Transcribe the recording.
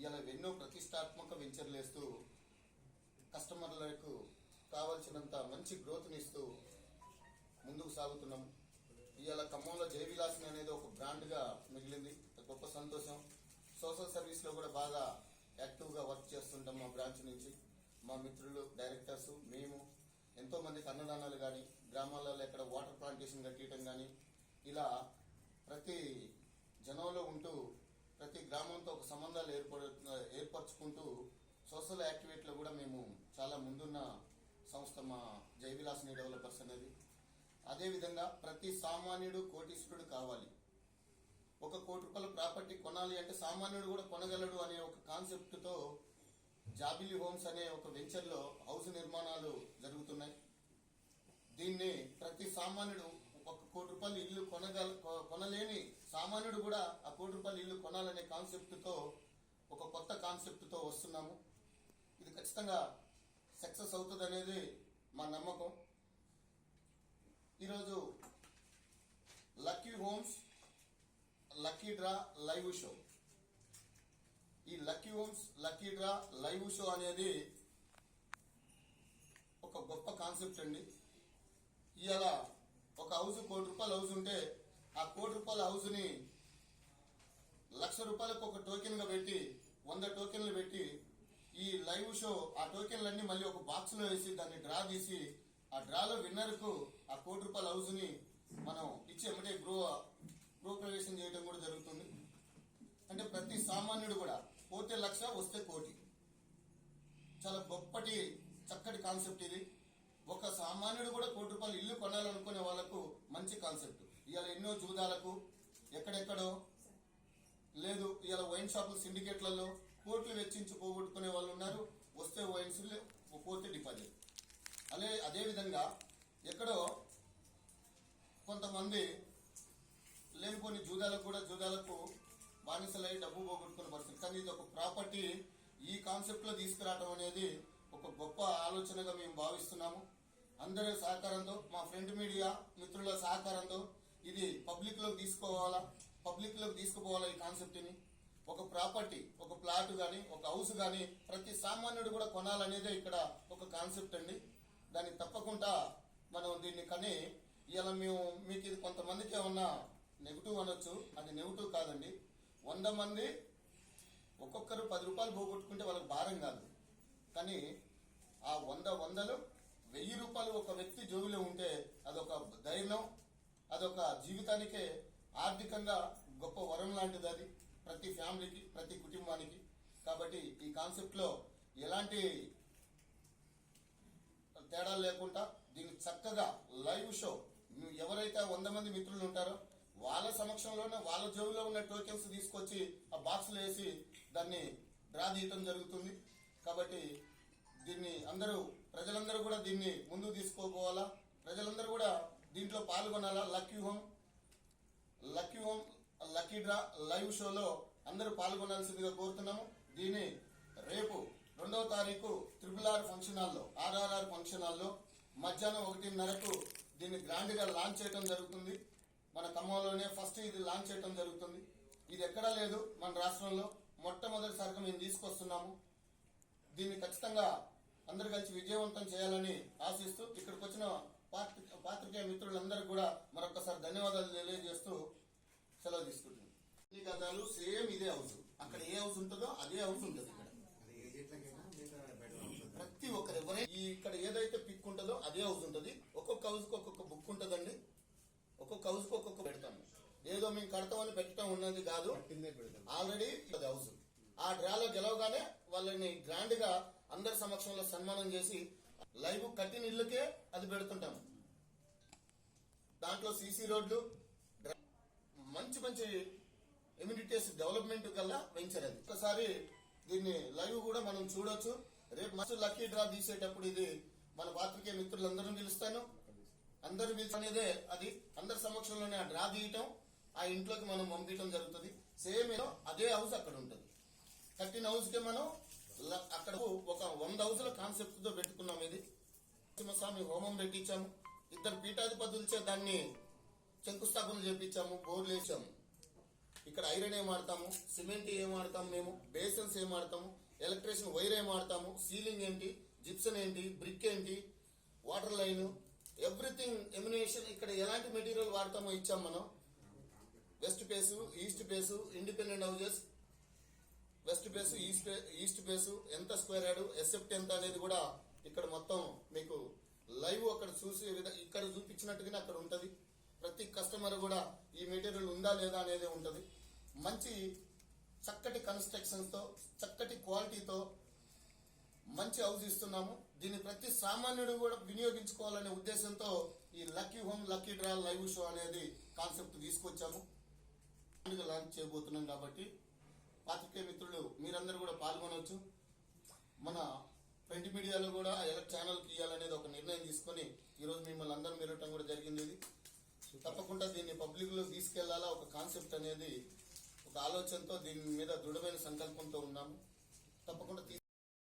ఇలా ఎన్నో ప్రతిష్టాత్మక వెంచర్లు వేస్తూ కస్టమర్లకు కావాల్సినంత మంచి గ్రోత్ని ఇస్తూ ముందుకు సాగుతున్నాం. ఇవాళ ఖమ్మంలో జయవిలాసిని అనేది ఒక బ్రాండ్గా మిగిలింది. గొప్ప సంతోషం. సోషల్ సర్వీస్లో కూడా బాగా యాక్టివ్గా వర్క్ చేస్తుంటాం మా బ్రాంచ్ నుంచి. మా మిత్రులు డైరెక్టర్స్ మేము ఎంతో మందికి అన్నదానాలు కానీ గ్రామాలలో ఎక్కడ వాటర్ ప్లాంటేషన్ కట్టియటం కానీ ఇలా ప్రతి జనంలో ఉంటూ ప్రతి గ్రామంతో ఒక సంబంధాలు ఏర్పడు ఏర్పరచుకుంటూ సోషల్ యాక్టివేట్లో కూడా మేము చాలా ముందున్న సంస్థ మా జై విలాసిని డెవలపర్స్ అనేది. అదేవిధంగా ప్రతి సామాన్యుడు కోటీశ్వరుడు కావాలి. ఒక కోటి రూపాయల ప్రాపర్టీ కొనాలి అంటే సామాన్యుడు కూడా కొనగలడు అనే ఒక కాన్సెప్ట్తో జాబిలీ హోమ్స్ అనే ఒక వెంచర్లో హౌస్ నిర్మాణాలు జరుగుతున్నాయి. దీన్ని ప్రతి సామాన్యుడు ఒక కోటి రూపాయలు ఇల్లు కొనగల కొ- కొనలేని సామాన్యుడు కూడా ఆ కోటి రూపాయల ఇల్లు కొనాలనే కాన్సెప్ట్తో ఒక కొత్త కాన్సెప్ట్తో వస్తున్నాము. ఇది ఖచ్చితంగా సక్సెస్ అవుతుంది అనేది మా నమ్మకం. ఈరోజు lucky homes lucky draw live show. ఈ lucky homes lucky draw live show అనేది ఒక గొప్ప కాన్సెప్ట్ అండి. ఇవాళ ఒక హౌస్ కోటి రూపాయల హౌస్ ఉంటే కోటి రూపాయల హౌస్ని లక్ష రూపాయలకు ఒక టోకెన్గా పెట్టి వంద టోకెన్లు పెట్టి ఈ లైవ్ షో ఆ టోకెన్లన్నీ మళ్ళీ ఒక బాక్స్లో వేసి దాన్ని డ్రా తీసి ఆ డ్రాలో విన్నర్కు ఆ కోటి రూపాయల హౌస్ని మనం ఇచ్చి ఎమ్మటే గృహ గృహ ప్రవేశం చేయడం కూడా జరుగుతుంది. అంటే ప్రతి సామాన్యుడు కూడా పోతే లక్ష వస్తే కోటి. చాలా గొప్పటి చక్కటి కాన్సెప్ట్ ఇది. ఒక సామాన్యుడు కూడా కోటి రూపాయలు ఇల్లు కొనాలనుకునే వాళ్ళకు మంచి కాన్సెప్ట్ ఇవాళ ఎన్నో జూదాలకు ఎక్కడెక్కడో లేదు ఇవాళ వైన్ షాపుల సిండికేట్లలో కోట్లు వెచ్చించి పోగొట్టుకునే వాళ్ళు ఉన్నారు. వస్తే వైన్స్ పోతే డిపాజిట్. అదే అదేవిధంగా ఎక్కడో కొంతమంది లేనిపోని జూదాలకు కూడా జూదాలకు బానిసలై డబ్బు పోగొట్టుకునే పరిస్థితి. కానీ ఇది ఒక ప్రాపర్టీ ఈ కాన్సెప్ట్లో తీసుకురావడం అనేది ఒక గొప్ప ఆలోచనగా మేము భావిస్తున్నాము. అందరి సహకారంతో మా ఫ్రెండ్ మీడియా మిత్రుల సహకారంతో ఇది పబ్లిక్లోకి తీసుకోవాలా? పబ్లిక్లోకి తీసుకుపోవాలా ఈ కాన్సెప్ట్ని? ఒక ప్రాపర్టీ ఒక ప్లాట్ గాని ఒక హౌస్ గాని ప్రతి సామాన్యుడు కూడా కొనాలనేదే ఇక్కడ ఒక కాన్సెప్ట్ అండి. దాన్ని తప్పకుండా మనం దీన్ని కని ఇలా మేము మీకు ఇది కొంతమందికి ఏమన్నా నెగిటివ్ అనొచ్చు. అది నెగిటివ్ కాదండి. వంద మంది ఒక్కొక్కరు పది రూపాయలు పోగొట్టుకుంటే వాళ్ళకి భారం కాదు. కానీ ఆ వంద వందలు వెయ్యి రూపాయలు ఒక వ్యక్తి జోబిలో ఉంటే అదొక ధైర్యం అదొక జీవితానికే ఆర్థికంగా గొప్ప వరం లాంటిది అది. ప్రతి ఫ్యామిలీకి ప్రతి కుటుంబానికి. కాబట్టి ఈ కాన్సెప్ట్లో ఎలాంటి తేడా లేకుండా దీన్ని చక్కగా లైవ్ షో ఎవరైతే వంద మంది మిత్రులు ఉంటారో వాళ్ళ సమక్షంలోనే వాళ్ళ జోబులో ఉన్న టోకెన్స్ తీసుకొచ్చి ఆ బాక్స్లో వేసి దాన్ని డ్రా తీయటం జరుగుతుంది. కాబట్టి దీన్ని అందరూ ప్రజలందరూ కూడా దీన్ని ముందుకు తీసుకోపోవాలా? ప్రజలందరూ కూడా దీంట్లో పాల్గొనాలా? Lucky home lucky home lucky draw live షోలో అందరూ పాల్గొనాల్సిందిగా కోరుతున్నాము. దీన్ని రేపు రెండవ తారీఖు త్రిపుల్ ఆర్ ఫంక్షన్ హాల్లో ఆర్ఆర్ఆర్ ఫంక్షన్ హాల్లో మధ్యాహ్నం ఒకటిన్నరకు దీన్ని గ్రాండ్గా లాంచ్ చేయడం జరుగుతుంది. మన ఖమ్మంలోనే ఫస్ట్ ఇది లాంచ్ చేయడం జరుగుతుంది. ఇది ఎక్కడా లేదు మన రాష్ట్రంలో. మొట్టమొదటిసారిగా మేము తీసుకొస్తున్నాము. దీన్ని ఖచ్చితంగా అందరు కలిసి విజయవంతం చేయాలని ఆశిస్తూ ఇక్కడికి వచ్చిన పాత్రికేయ మిత్రులందరికీ కూడా మరొకసారి ధన్యవాదాలు తెలియజేస్తూ సెలవు తీసుకుంటున్నాం. ఈ గదాలు సేమ్ ఇదే హౌస్. అక్కడ ఏ హౌస్ ఉంటుందో అదే హౌస్ ఉంటుంది ఇక్కడ. ప్రతి ఒక్కరు ఎవరైనా ఇక్కడ ఏదైతే పిక్ ఉంటుందో అదే హౌస్ ఉంటుంది. ఒక్కొక్క హౌస్కి ఒక్కొక్క బుక్ ఉంటుందండి. ఒక్కొక్క హౌస్కి ఒక్కొక్క పెడతాము. ఏదో మేము కడతామని పెట్టడం ఉన్నది కాదు. ఆల్రెడీ అది హౌస్. ఆ డ్రాలో గెలవగానే వాళ్ళని గ్రాండ్గా అందరి సమక్షంలో సన్మానం చేసి లైవ్ కట్టిన ఇల్లుకే అది పెడుతుంటాం. దాంట్లో సీసీ రోడ్లు మంచి మంచి ఇమ్యూనిటీస్ డెవలప్మెంట్ కల్లా వెంచర్ అది. ఒకసారి దీన్ని లైవ్ కూడా మనం చూడొచ్చు. రేపు మస్తు లక్కీ డ్రా తీసేటప్పుడు ఇది మన పాత్రికేయ మిత్రులందరూ పిలుస్తాను. అందరూ పిలిచనేదే అది. అందరి సమక్షంలోనే ఆ డ్రా తీయటం ఆ ఇంట్లోకి మనం పంపించడం జరుగుతుంది. సేమ్ అదే హౌస్ అక్కడ ఉంటుంది. కట్టిన హౌస్కి మనం అక్కడ ఒక వంద హౌస్ల కాన్సెప్ట్తో పెట్టుకున్నాం ఇది. నరసింహస్వామి హోమం పెట్టించాము. ఇద్దరు పీఠాధిపతులచే దాన్ని శంకుస్థాపన చేపించాము బోర్లు వేసాము. ఇక్కడ ఐరన్ ఏం వాడతాము సిమెంట్ ఏం వాడతాము మేము బేసన్స్ ఏం వాడతాము ఎలక్ట్రిషియన్ వైర్ ఏం వాడతాము సీలింగ్ ఏంటి జిప్సన్ ఏంటి బ్రిక్ ఏంటి వాటర్ లైన్ ఎవ్రీథింగ్ ఎమినేషన్ ఇక్కడ ఎలాంటి మెటీరియల్ వాడతామో ఇచ్చాం మనం. West face east face independent houses west face east east face ఎంత స్క్వేర్ యార్డ్ ఎసెప్ట్ ఎంత అనేది కూడా ఇక్కడ మొత్తం మీకు లైవ్ అక్కడ చూసే విధంగా ఇక్కడ చూపించినట్టుగానే అక్కడ ఉంటుంది. ప్రతి కస్టమర్ కూడా ఈ మెటీరియల్ ఉందా లేదా అనేది ఉంటుంది. మంచి చక్కటి కన్స్ట్రక్షన్తో చక్కటి క్వాలిటీతో మంచి హౌస్ ఇస్తున్నాము. దీన్ని ప్రతి సామాన్యుడు కూడా వినియోగించుకోవాలనే ఉద్దేశంతో ఈ lucky home lucky draw live show అనేది కాన్సెప్ట్ తీసుకొచ్చాము. లాంచ్ చేయబోతున్నాం కాబట్టి పాత్రికేయ మిత్రులు మీరందరూ కూడా పాల్గొనవచ్చు. మన ప్రింట్ మీడియాలో కూడా ఎలా ఛానల్కి ఇవ్వాలనేది ఒక నిర్ణయం తీసుకొని ఈరోజు మిమ్మల్ని అందరూ మెరవటం కూడా జరిగింది ఇది. తప్పకుండా దీన్ని పబ్లిక్లో తీసుకెళ్ళాలా ఒక కాన్సెప్ట్ అనేది ఒక ఆలోచనతో దీని మీద దృఢమైన సంకల్పంతో ఉన్నాము. తప్పకుండా